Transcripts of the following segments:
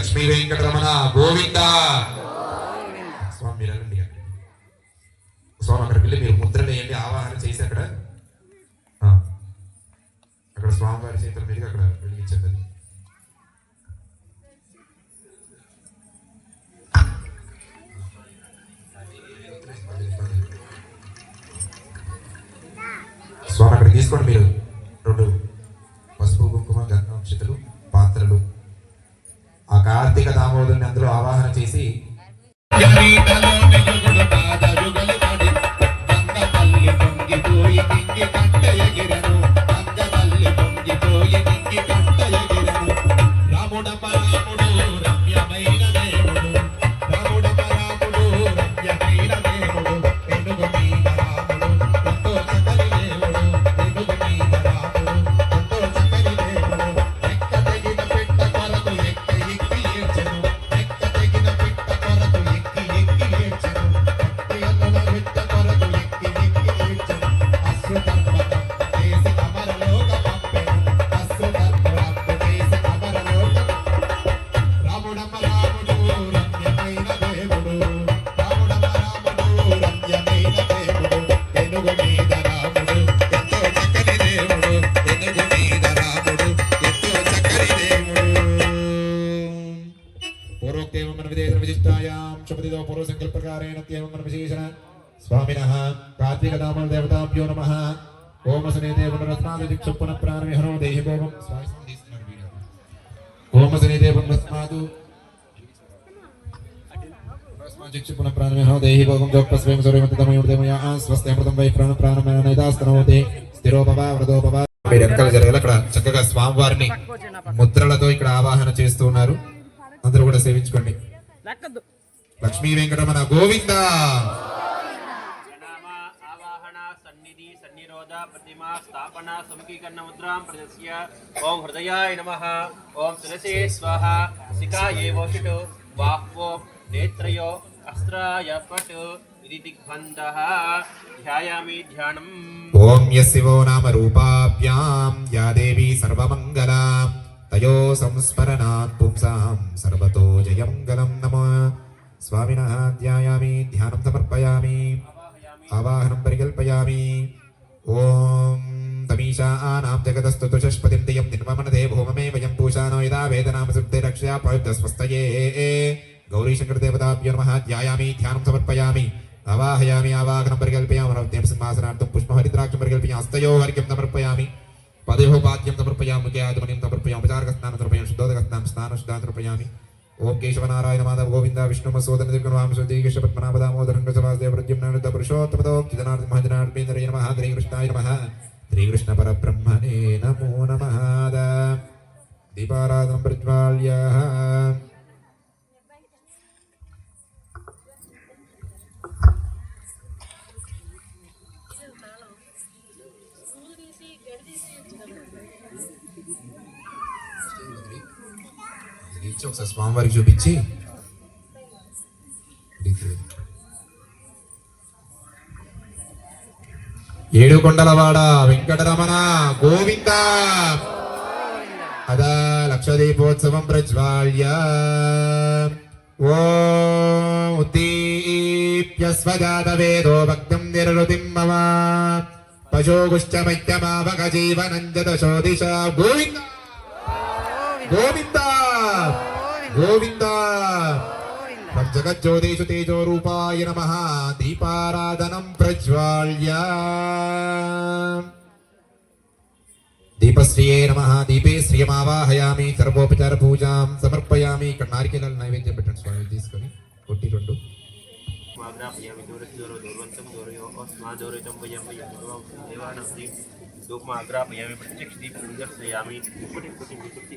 లక్ష్మీ వెంకటరమణ గోవింద. స్వామి మీరు వెళ్ళండి స్వామి అక్కడికి వెళ్ళి మీరు ముద్ర వేయండి ఆవాహన చేసి అక్కడ అక్కడ స్వామివారి చేతుల మీదుగా అక్కడ వెలిగించండి. స్వామి అక్కడ తీసుకోండి మీరు. திங்கி தந்தையகிறது స్వామినః కార్తీక దామోదర దేవతాభ్యో నమః. ఓం సనే దేవ రత్నాది దిక్షు పునః ప్రాణమిహనో దేహి భోగం. స్వామి తీసుకున్నాడు వీడియో. ఓం సనే దేవ రత్నాదు చిక్షు పునః ప్రాణమిహనో దేహి భోగం జోక్పస్వేం సూర్యమతి తమయుర్దేమయ స్వస్తి అమృతం వై ప్రాణ ప్రాణమైన నైదాస్తనోతే. స్థిరోపవ వ్రతోపవ మీరు వెనకాల జరగాలి. అక్కడ చక్కగా స్వామివారిని ముద్రలతో ఇక్కడ ఆవాహన చేస్తూ ఉన్నారు. అందరూ కూడా సేవించుకోండి. లక్ష్మీ వెంకటరమణ గోవింద. ప్రతిమా స్థాపన సముఖీకరణ ముద్రాం ప్రదర్శ్య ఓం హృదయాయ నమః ఓం తులసే స్వాహ శిఖాయే వోషిటు బాహ్వో నేత్రయో అస్త్రాయ పట్ ఇది దిగ్బంధః ధ్యాయామి ధ్యానం ఓం యశివో నామ రూపాభ్యాం యా దేవి సర్వమంగళా తయో సంస్మరణాత్ పుంసాం సర్వతో జయమంగళం నమ స్వామినః ధ్యాయామి ధ్యానం సమర్పయామి ఆవాహనం نام جگدو پوشانے گوری شنکر دیکھتا جایا دنوں سمرپیاں آواہ پریکلپیاں سنہاسنا پوشپریداکھ پریکلیاں استعمر پیو پادکیاں مجھے ఓం కేశవనారాయణ మాధవ గోవింద విష్ణు మసోదన దిగ్గుణవామ సుదీకృష్ణ పద్మనాభ దామోదరం ప్రద్యుమ్నానుత పురుషోత్తమతో చిదనార్థ మహజనార్పేంద్రయ నమః శ్రీకృష్ణాయ నమ శ్రీకృష్ణ పరబ్రహ్మణే నమో నమ దీపారాధనం ప్రజ్వాల్య ఇచ్చి ఒకసారి స్వామివారికి చూపించి. ఏడు కొండలవాడ వెంకటరమణ గోవింద. అదా లక్షదీపోత్సవం ప్రజ్వాల్య. ఓం ఉద్దీప్య స్వజాత వేదో భక్తం నిరృతిం మమ. పశోగుశ్చమైత్యమావక జీవనం జదశో దిశ గోవింద! గోవింద! గోవింద! జగజ్యోతిషు తేజో రూపాయ నమ. దీపారాధనం ప్రజ్వాల్య. దీపశ్రియే నమ. దీపే శ్రియమావాహయామి. సర్వోపచార పూజాం సమర్పయామి. ఇక్కడ నారికేళాలు నైవేద్యం పెట్టండి స్వామి తీసుకొని కొట్టి రెండు. ఆగ్రాపయామి దూరస్థూరో దూర్వంతం దూరయో అస్మా దూరితం వయం వయం దూరం దేవానస్తి ధూపమ ఆగ్రాపయామి ప్రత్యక్ష దీపం దర్శయామి కుటి కుటి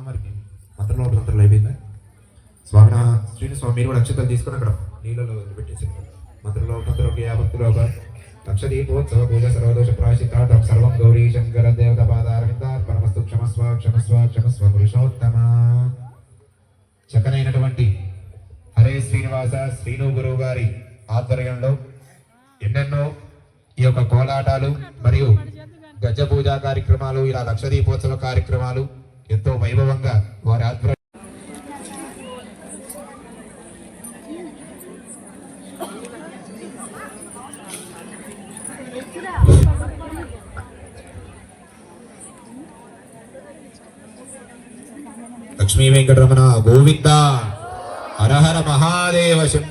స్వామివారికి లోపల మంత్రాలు అయిపోయిందా? స్వామి శ్రీని స్వామి మీరు కూడా అక్షతలు తీసుకుని అక్కడ నీళ్ళలో పెట్టేసి మంత్రంలో మంత్రంలోకి యాభక్తులో లక్ష దీపోత్సవ పూజ సర్వదోష ప్రాయశ్చిత్తార్థం సర్వం గౌరీ శంకర దేవత పాదారవింద పరమస్తు క్షమస్వ క్షమస్వ క్షమస్వ పురుషోత్తమ. చక్కనైనటువంటి హరే శ్రీనివాస శ్రీను గురువు గారి ఆధ్వర్యంలో ఎన్నెన్నో ఈ యొక్క కోలాటాలు మరియు గజ పూజా కార్యక్రమాలు ఇలా లక్ష దీపోత్సవ కార్యక్రమాలు ఎంతో م گو ہر ہر مہادک